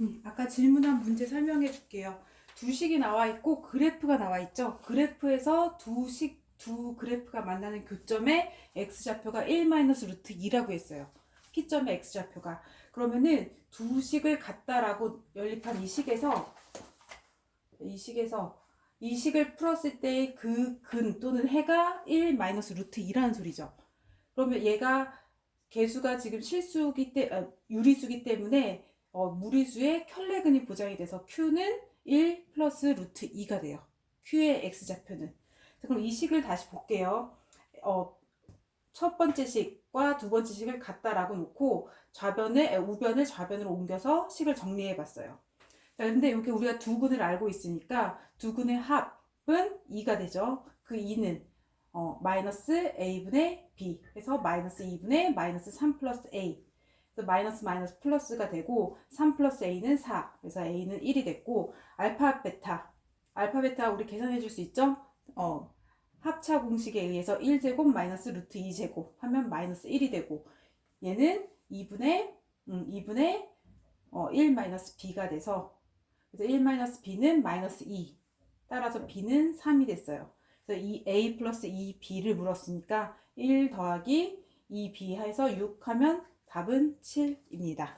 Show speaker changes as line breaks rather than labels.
음, 아까 질문한 문제 설명해 줄게요. 두 식이 나와 있고 그래프가 나와 있죠. 그래프에서 두 식, 두 그래프가 만나는 교점에 x좌표가 1-루트 2라고 했어요. P점의 x좌표가. 그러면은 두 식을 같다라고 연립한 이 식에서 이 식에서 이 식을 풀었을 때그근 또는 해가 1-루트 2라는 소리죠. 그러면 얘가 개수가 지금 실수기 때 아, 유리수기 때문에 어, 무리수의 켤레근이 보장이 돼서 Q는 1 플러스 루트 2가 돼요. Q의 X좌표는. 자, 그럼 이 식을 다시 볼게요. 어, 첫 번째 식과 두 번째 식을 같다라고 놓고 좌변을, 에, 우변을 좌변으로 옮겨서 식을 정리해 봤어요. 자, 근데 여기 우리가 두 근을 알고 있으니까 두 근의 합은 2가 되죠. 그 2는 어, 마이너스 a분의 b 해서 마이너스 2분의 마이너스 3 플러스 a 그래서 마이너스 마이너스 플러스가 되고 3 플러스 a는 4 그래서 a는 1이 됐고 알파 베타 알파 베타 우리 계산해 줄 수 있죠? 어, 합차 공식에 의해서 1제곱 마이너스 루트 2제곱 하면 마이너스 1이 되고 얘는 2분의 음, 2분의 어, 1 마이너스 b가 돼서 그래서 1 마이너스 b는 마이너스 2 따라서 b는 3이 됐어요. 그래서 이 a 플러스 2b를 물었으니까 1 더하기 2b 해서 6 하면 답은 7입니다.